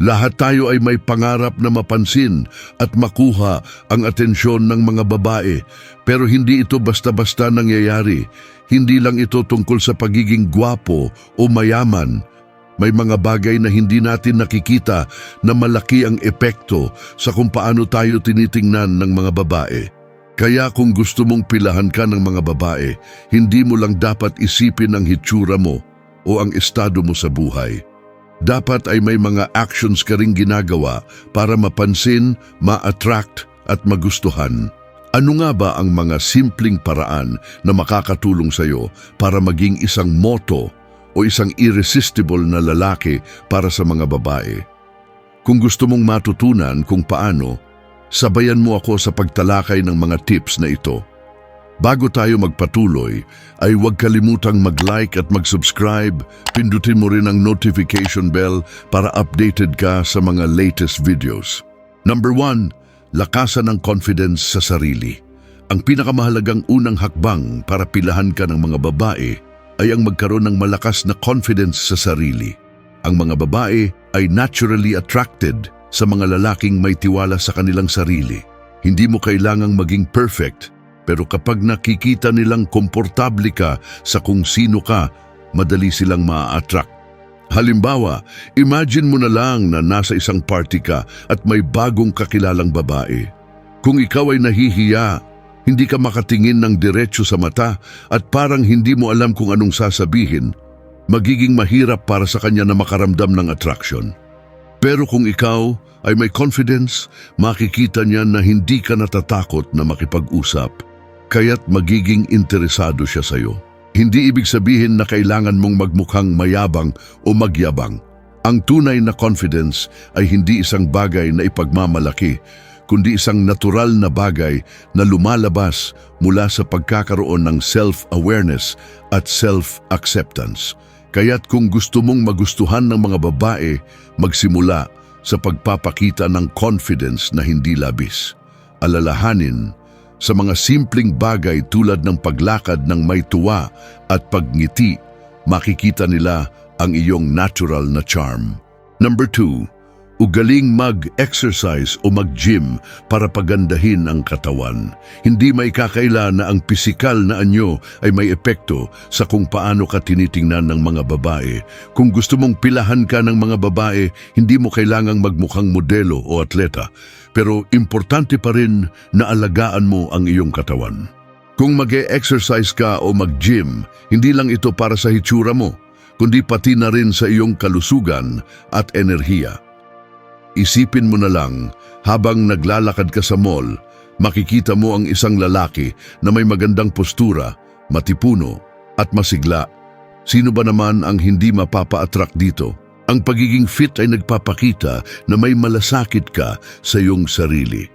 Lahat tayo ay may pangarap na mapansin at makuha ang atensyon ng mga babae. Pero hindi ito basta-basta nangyayari. Hindi lang ito tungkol sa pagiging gwapo o mayaman. May mga bagay na hindi natin nakikita na malaki ang epekto sa kung paano tayo tinitingnan ng mga babae. Kaya kung gusto mong pilahan ka ng mga babae, hindi mo lang dapat isipin ang hitsura mo o ang estado mo sa buhay. Dapat ay may mga actions ka ring ginagawa para mapansin, ma-attract at magustuhan. Ano nga ba ang mga simpleng paraan na makakatulong sa iyo para maging isang moto o isang irresistible na lalaki para sa mga babae? Kung gusto mong matutunan kung paano, sabayan mo ako sa pagtalakay ng mga tips na ito. Bago tayo magpatuloy, ay huwag kalimutang mag-like at mag-subscribe. Pindutin mo rin ang notification bell para updated ka sa mga latest videos. Number one, lakasan ang confidence sa sarili. Ang pinakamahalagang unang hakbang para pilahan ka ng mga babae ay ang magkaroon ng malakas na confidence sa sarili. Ang mga babae ay naturally attracted sa mga lalaking may tiwala sa kanilang sarili. Hindi mo kailangang maging perfect, pero kapag nakikita nilang komportable ka sa kung sino ka, madali silang maa-attract. Halimbawa, imagine mo na lang na nasa isang party ka at may bagong kakilalang babae. Kung ikaw ay nahihiya, hindi ka makatingin ng diretsyo sa mata at parang hindi mo alam kung anong sasabihin, magiging mahirap para sa kanya na makaramdam ng attraction. Pero kung ikaw ay may confidence, makikita niya na hindi ka natatakot na makipag-usap, kaya't magiging interesado siya sa iyo. Hindi ibig sabihin na kailangan mong magmukhang mayabang o magyabang. Ang tunay na confidence ay hindi isang bagay na ipagmamalaki, kundi isang natural na bagay na lumalabas mula sa pagkakaroon ng self-awareness at self-acceptance. Kaya't kung gusto mong magustuhan ng mga babae, magsimula sa pagpapakita ng confidence na hindi labis. Alalahanin sa mga simpleng bagay tulad ng paglakad ng may tuwa at pagngiti, makikita nila ang iyong natural na charm. Number two, ugaling mag-exercise o mag-gym para pagandahin ang katawan. Hindi may kakaila na ang pisikal na anyo ay may epekto sa kung paano ka tinitingnan ng mga babae. Kung gusto mong pilahan ka ng mga babae, hindi mo kailangang magmukhang modelo o atleta. Pero importante pa rin na alagaan mo ang iyong katawan. Kung mag exercise ka o mag-gym, hindi lang ito para sa hitsura mo, kundi pati na rin sa iyong kalusugan at enerhiya. Isipin mo na lang, habang naglalakad ka sa mall, makikita mo ang isang lalaki na may magandang postura, matipuno at masigla. Sino ba naman ang hindi mapapa-attract dito? Ang pagiging fit ay nagpapakita na may malasakit ka sa iyong sarili.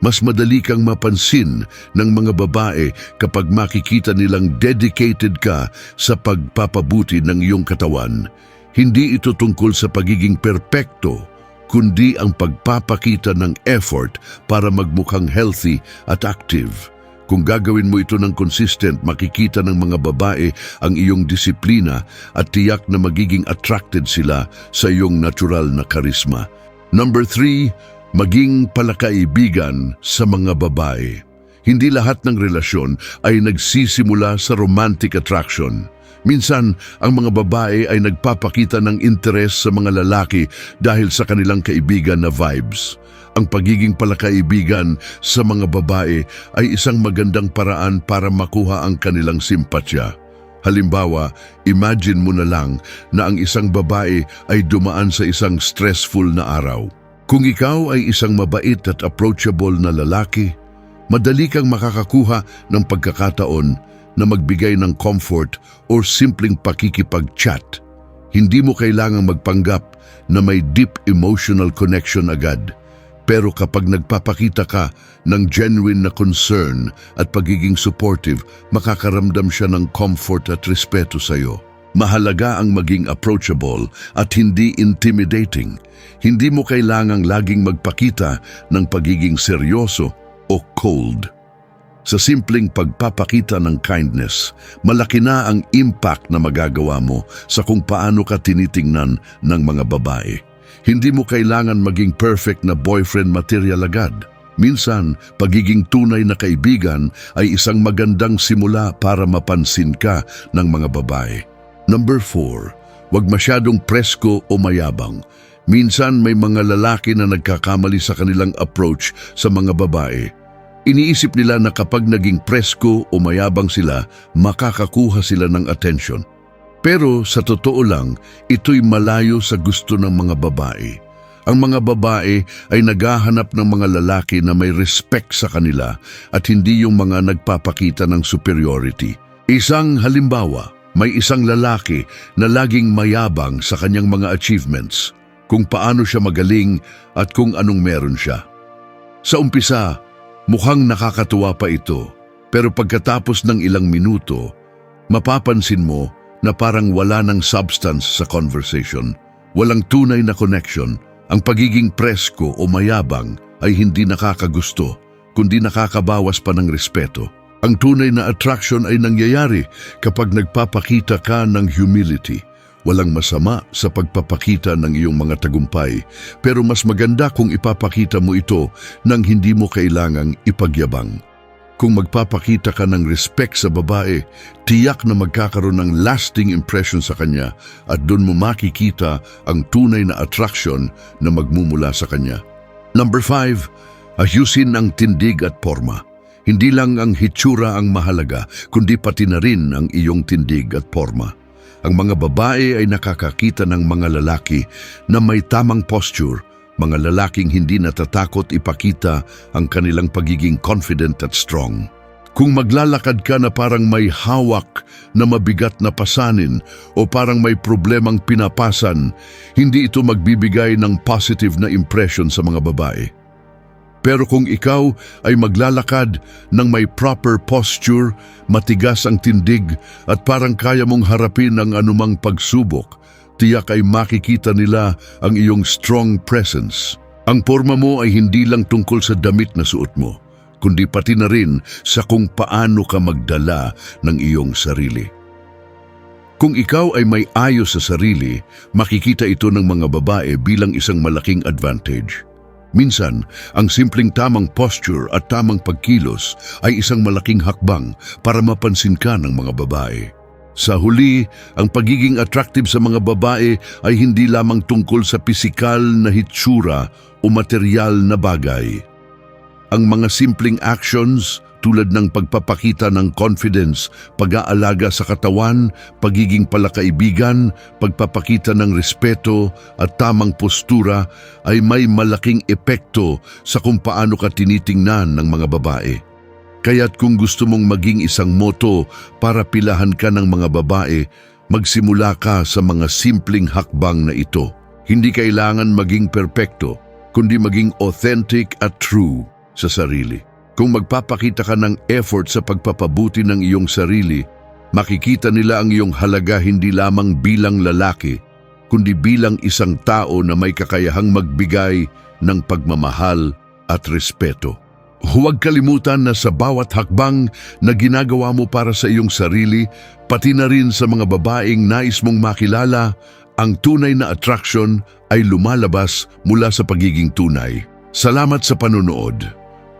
Mas madali kang mapansin ng mga babae kapag makikita nilang dedicated ka sa pagpapabuti ng iyong katawan. Hindi ito tungkol sa pagiging perpekto, kundi ang pagpapakita ng effort para magmukhang healthy at active. Kung gagawin mo ito ng consistent, makikita ng mga babae ang iyong disiplina at tiyak na magiging attracted sila sa iyong natural na karisma. Number three, maging palakaibigan sa mga babae. Hindi lahat ng relasyon ay nagsisimula sa romantic attraction. Minsan, ang mga babae ay nagpapakita ng interes sa mga lalaki dahil sa kanilang kaibigan na vibes. Ang pagiging palakaibigan sa mga babae ay isang magandang paraan para makuha ang kanilang simpatya. Halimbawa, imagine mo na lang na ang isang babae ay dumaan sa isang stressful na araw. Kung ikaw ay isang mabait at approachable na lalaki, madali kang makakakuha ng pagkakataon na magbigay ng comfort or simpleng pakikipag-chat. Hindi mo kailangang magpanggap na may deep emotional connection agad. Pero kapag nagpapakita ka ng genuine na concern at pagiging supportive, makakaramdam siya ng comfort at respeto sa iyo. Mahalaga ang maging approachable at hindi intimidating. Hindi mo kailangang laging magpakita ng pagiging seryoso o cold. Sa simpleng pagpapakita ng kindness, malaki na ang impact na magagawa mo sa kung paano ka tinitingnan ng mga babae. Hindi mo kailangan maging perfect na boyfriend material agad. Minsan, pagiging tunay na kaibigan ay isang magandang simula para mapansin ka ng mga babae. Number 4. Huwag masyadong presko o mayabang. Minsan may mga lalaki na nagkakamali sa kanilang approach sa mga babae. Iniisip nila na kapag naging presko o mayabang sila, makakakuha sila ng attention. Pero sa totoo lang, ito'y malayo sa gusto ng mga babae. Ang mga babae ay naghahanap ng mga lalaki na may respect sa kanila at hindi yung mga nagpapakita ng superiority. Isang halimbawa, may isang lalaki na laging mayabang sa kanyang mga achievements, kung paano siya magaling at kung anong meron siya. Sa umpisa, mukhang nakakatuwa pa ito, pero pagkatapos ng ilang minuto, mapapansin mo na parang wala ng substance sa conversation. Walang tunay na connection. Ang pagiging presko o mayabang ay hindi nakakagusto, kundi nakakabawas pa ng respeto. Ang tunay na attraction ay nangyayari kapag nagpapakita ka ng humility. Walang masama sa pagpapakita ng iyong mga tagumpay, pero mas maganda kung ipapakita mo ito nang hindi mo kailangang ipagyabang. Kung magpapakita ka ng respect sa babae, tiyak na magkakaroon ng lasting impression sa kanya at doon mo makikita ang tunay na attraction na magmumula sa kanya. Number 5, ayusin ang tindig at forma. Hindi lang ang hitsura ang mahalaga, kundi pati na rin ang iyong tindig at forma. Ang mga babae ay nakakakita ng mga lalaki na may tamang posture, mga lalaking hindi natatakot ipakita ang kanilang pagiging confident at strong. Kung maglalakad ka na parang may hawak na mabigat na pasanin o parang may problemang pinapasan, hindi ito magbibigay ng positive na impression sa mga babae. Pero kung ikaw ay maglalakad ng may proper posture, matigas ang tindig at parang kaya mong harapin ang anumang pagsubok, tiyak ay makikita nila ang iyong strong presence. Ang forma mo ay hindi lang tungkol sa damit na suot mo, kundi pati na rin sa kung paano ka magdala ng iyong sarili. Kung ikaw ay may ayos sa sarili, makikita ito ng mga babae bilang isang malaking advantage. Minsan, ang simpleng tamang posture at tamang pagkilos ay isang malaking hakbang para mapansin ka ng mga babae. Sa huli, ang pagiging attractive sa mga babae ay hindi lamang tungkol sa pisikal na hitsura o material na bagay. Ang mga simpleng actions tulad ng pagpapakita ng confidence, pag-aalaga sa katawan, pagiging palakaibigan, pagpapakita ng respeto at tamang postura ay may malaking epekto sa kung paano ka tinitingnan ng mga babae. Kaya't kung gusto mong maging isang moto para pilahan ka ng mga babae, magsimula ka sa mga simpleng hakbang na ito. Hindi kailangan maging perpekto, kundi maging authentic at true sa sarili. Kung magpapakita ka ng effort sa pagpapabuti ng iyong sarili, makikita nila ang iyong halaga hindi lamang bilang lalaki, kundi bilang isang tao na may kakayahang magbigay ng pagmamahal at respeto. Huwag kalimutan na sa bawat hakbang na ginagawa mo para sa iyong sarili, pati na rin sa mga babaeng nais mong makilala, ang tunay na attraction ay lumalabas mula sa pagiging tunay. Salamat sa panonood.